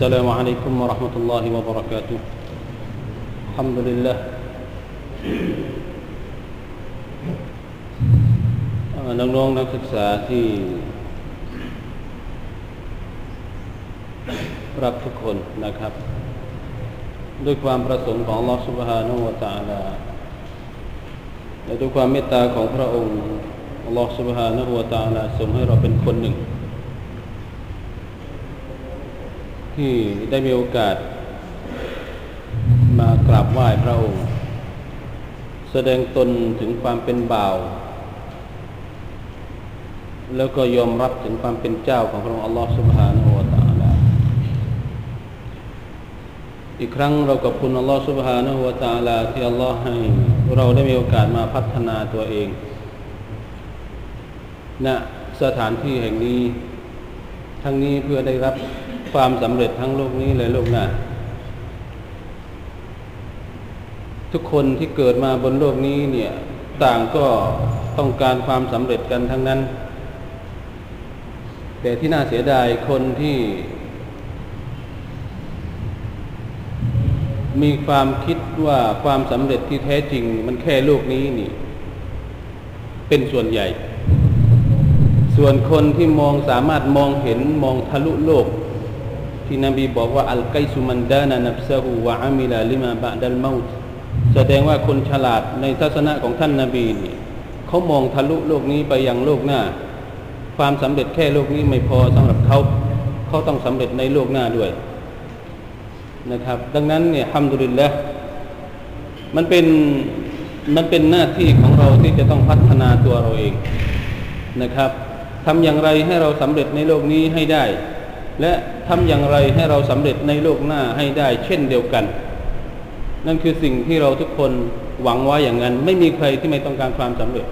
السلام عليكم ورحمة الله وبركاته الحمد لله น้องๆนักศึกษาที่รักทุกคนนะครับ ด้วยความประสงค์ของ Allah سبحانه และ تعالى และด้วยความเมตตาของพระองค์ Allah سبحانه และ تعالى ทรงให้เราเป็นคนหนึ่ง ที่ได้มีโอกาส มากราบไหว้พระองค์ แสดงตนถึงความเป็นบ่าว แล้วก็ยอมรับถึงความเป็นเจ้าของพระองค์อัลลอฮฺสุบฮานาอูตาลาอีกครั้งเรากับคุณอัลลอฮฺสุบฮานาอูตาลาที่อัลลอฮฺให้เราได้มีโอกาสมาพัฒนาตัวเองณนะสถานที่แห่งนี้ ทั้งนี้เพื่อได้รับ ความสำเร็จทั้งโลกนี้และโลกหน้า ทุกคนที่เกิดมาบนโลกนี้เนี่ย ต่างก็ต้องการความสำเร็จกันทั้งนั้น แต่ที่น่าเสียดายคนที่ มีความคิดว่าความสำเร็จที่แท้จริง มันแค่โลกนี้นี่ เป็นส่วนใหญ่ ส่วนคนที่มองสามารถมองเห็นมองทะลุโลก ที่นบีบอกว่าอัลไกซุมันดานานับซะฮูวะอามิลาลิมาบะดัลมาตแสดงว่าคนฉลาดในทัศนะของท่านนาบีนี่เขามองทะลุโลกนี้ไปยังโลกหน้า ความสำเร็จแค่โลกนี้ไม่พอสำหรับเขาเขาต้องสำเร็จในโลกหน้าด้วยนะครับ ดังนั้นเนี่ยฮัมดุลิลละมันเป็นมันเป็นหน้าที่ของเราที่จะต้องพัฒนาตัวเราเองนะครับทำอย่างไรให้เราสำเร็จในโลกนี้ให้ได้ และทำอย่างไรให้เราสำเร็จในโลกหน้าให้ได้เช่นเดียวกัน นั่นคือสิ่งที่เราทุกคนหวังไว้อย่างนั้น ไม่มีใครที่ไม่ต้องการความสำเร็จ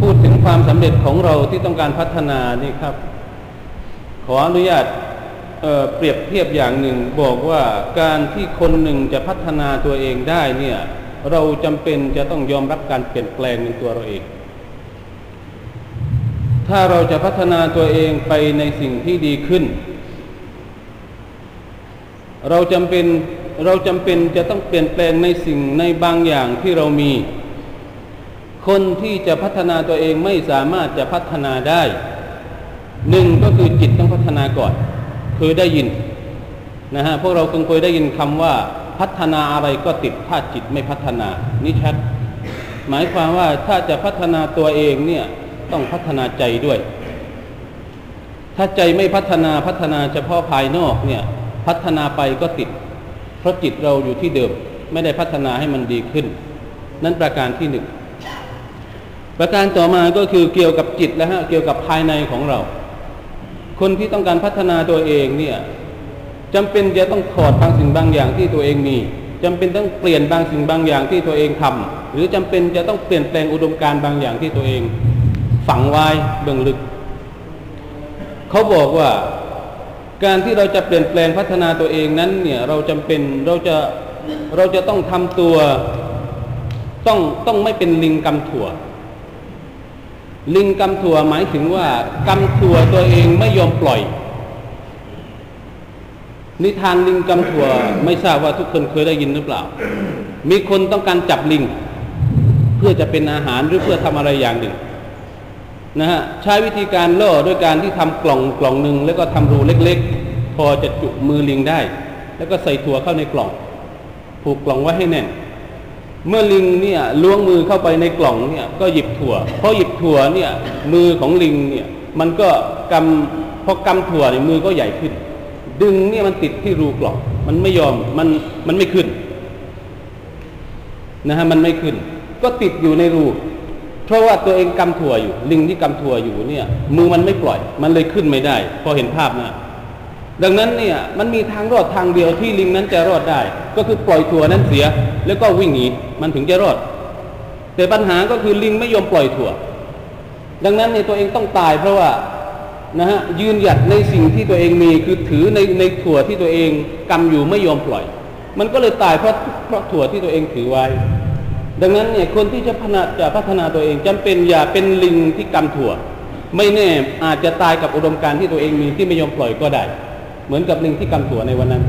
พูดถึงความสำเร็จของเราที่ต้องการพัฒนานี่ครับ ขออนุญาตเเปรียบเทียบอย่างหนึ่งบอกว่าการที่คนหนึ่งจะพัฒนาตัวเองได้เนี่ยเราจำเป็นจะต้องยอมรับการเปลี่ยนแปลงในตัวเราเอง ถ้าเราจะพัฒนาตัวเองไปในสิ่งที่ดีขึ้น เราจำเป็นเราจำเป็นจะต้องเปลี่ยนแปลงในสิ่งในบางอย่างที่เรามี คนที่จะพัฒนาตัวเองไม่สามารถจะพัฒนาได้หนึ่งก็คือจิตต้องพัฒนาก่อนเคยได้ยินนะฮะพวกเราคงเคยได้ยินคำว่าพัฒนาอะไรก็ติดถ้าจิตไม่พัฒนา นี่ชัดหมายความว่าถ้าจะพัฒนาตัวเองเนี่ย ต้องพัฒนาใจด้วย ถ้าใจไม่พัฒนาพัฒนาเฉพาะภายนอกเนี่ย พัฒนาไปก็ติด เพราะจิตเราอยู่ที่เดิม ไม่ได้พัฒนาให้มันดีขึ้น นั่นประการที่หนึ่งประการต่อมาก็คือเกี่ยวกับจิตแล้วฮะเกี่ยวกับภายในของเรา คนที่ต้องการพัฒนาตัวเองเนี่ยจำเป็นจะต้องถอดบางสิ่งบางอย่างที่ตัวเองมีจำเป็นต้องเปลี่ยนบางสิ่งบางอย่างที่ตัวเองทำหรือจำเป็นจะต้องเปลี่ยนแปลงอุดมการณ์บางอย่างที่ตัวเอง ฝังไว้เบื้องลึก เขาบอกว่าการที่เราจะเปลี่ยนแปลงพัฒนาตัวเองนั้นเนี่ยเราจำเป็นเราจะเราจะต้องทำตัวต้องต้องไม่เป็นลิงกำถั่ว ลิงกำถั่วหมายถึงว่ากำถั่วตัวเองไม่ยอมปล่อย นิทานลิงกำถั่วไม่ทราบว่าทุกคนเคยได้ยินหรือเปล่า มีคนต้องการจับลิง เพื่อจะเป็นอาหารหรือเพื่อทำอะไรอย่างหนึ่ง นะฮะใช้วิธีการล่อด้วยการที่ทำกล่องกล่องหนึ่งแล้วก็ทำรูเล็ก ๆ พอจะจุมือลิงได้ แล้วก็ใส่ถั่วเข้าในกล่อง ผูกกล่องไว้ให้แน่น เมื่อลิงเนี่ยล้วงมือเข้าไปในกล่องเนี่ยก็หยิบถั่วพอหยิบถั่วเนี่ยมือของลิงเนี่ยมันก็กำพอกำถั่วเนี่ยมือก็ใหญ่ขึ้น ดึงเนี่ยมันติดที่รูกล่อง มันไม่ยอมมันมันไม่ขึ้นนะฮะมันไม่ขึ้น ก็ติดอยู่ในรู เพราะว่าตัวเองกำถั่วอยู่ ลิงที่กำถั่วอยู่เนี่ย มือมันไม่ปล่อย มันเลยขึ้นไม่ได้ พอเห็นภาพนะดังนั้นเนี่ยมันมีทางรอดทางเดียวที่ลิงนั้นจะรอดได้ ก็คือปล่อยถั่วนั้นเสีย แล้วก็วิ่งหนีมันถึงจะรอด แต่ปัญหาก็คือลิงไม่ยอมปล่อยถั่ว ดังนั้นเนี่ยตัวเองต้องตาย เพราะว่านะฮะยืนหยัดในสิ่งที่ตัวเองมีคือถือในในถั่วที่ตัวเองกำอยู่ไม่ยอมปล่อย มันก็เลยตายเพราะเพราะถั่วที่ตัวเองถือไว้ ดังนั้นเนี่ยคนที่จะพัฒนาจะพัฒนาตัวเองจำเป็นอย่าเป็นลิงที่กำถั่ว ไม่แน่อาจจะตายกับอุดมการณ์ที่ตัวเองมีที่ไม่ยอมปล่อยก็ได้ เหมือนกับลิงที่กำตัวในวันนั้น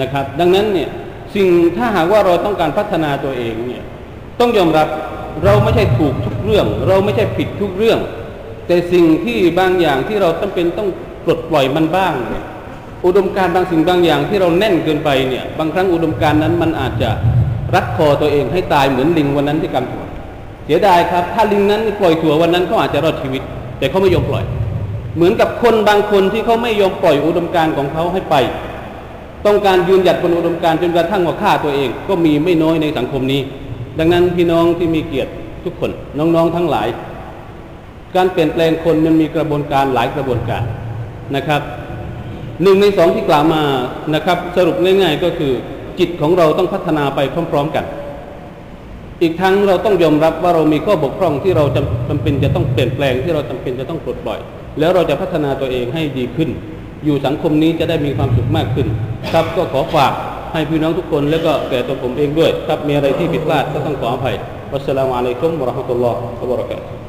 นะครับ ดังนั้นเนี่ยสิ่งถ้าหากว่าเราต้องการพัฒนาตัวเองเนี่ยต้องยอมรับเราไม่ใช่ถูกทุกเรื่อง เราไม่ใช่ผิดทุกเรื่อง แต่สิ่งที่บางอย่างที่เราจำเป็นต้องปลดปล่อยมันบ้างเนี่ยอุดมการณ์บางสิ่งบางอย่างที่เราแน่นเกินไปเนี่ยบางครั้งอุดมการณ์นั้นมันอาจจะ รัดคอตัวเองให้ตายเหมือนลิงวันนั้นที่กำถั่วเสียดายครับ ถ้าลิงนั้นปล่อยถั่ววันนั้นเขาอาจจะรอดชีวิต แต่เขาไม่ยอมปล่อย เหมือนกับคนบางคนที่เขาไม่ยอมปล่อยอุดมการณ์ของเขาให้ไป ต้องการยืนหยัดบนอุดมการณ์จนกระทั่งว่าฆ่าตัวเอง ก็มีไม่น้อยในสังคมนี้ ดังนั้นพี่น้องที่มีเกียรติทุกคนน้องๆทั้งหลาย การเปลี่ยนแปลงคนมันมีกระบวนการหลายกระบวนการนะครับหนึ่งในสองที่กล่าวมานะครับ สรุปง่าย ๆ ก็คือ จิตของเราต้องพัฒนาไปพร้อม ๆกัน อีกทั้งเราต้องยอมรับว่าเรามีข้อบกพร่องที่เราจำจำเป็นจะต้องเปลี่ยนแปลงที่เราจำเป็นจะต้องปลดปล่อย แล้วเราจะพัฒนาตัวเองให้ดีขึ้น อยู่สังคมนี้จะได้มีความสุขมากขึ้น ครับก็ขอฝากให้พี่น้องทุกคนแล้วก็แก่ตัวผมเองด้วย ครับมีอะไรที่ผิดพลาดก็ต้องขออภัยวัสสลามุอะลัยกุมวะเราะห์มะตุลลอฮ์วะบะเราะกาตุฮ์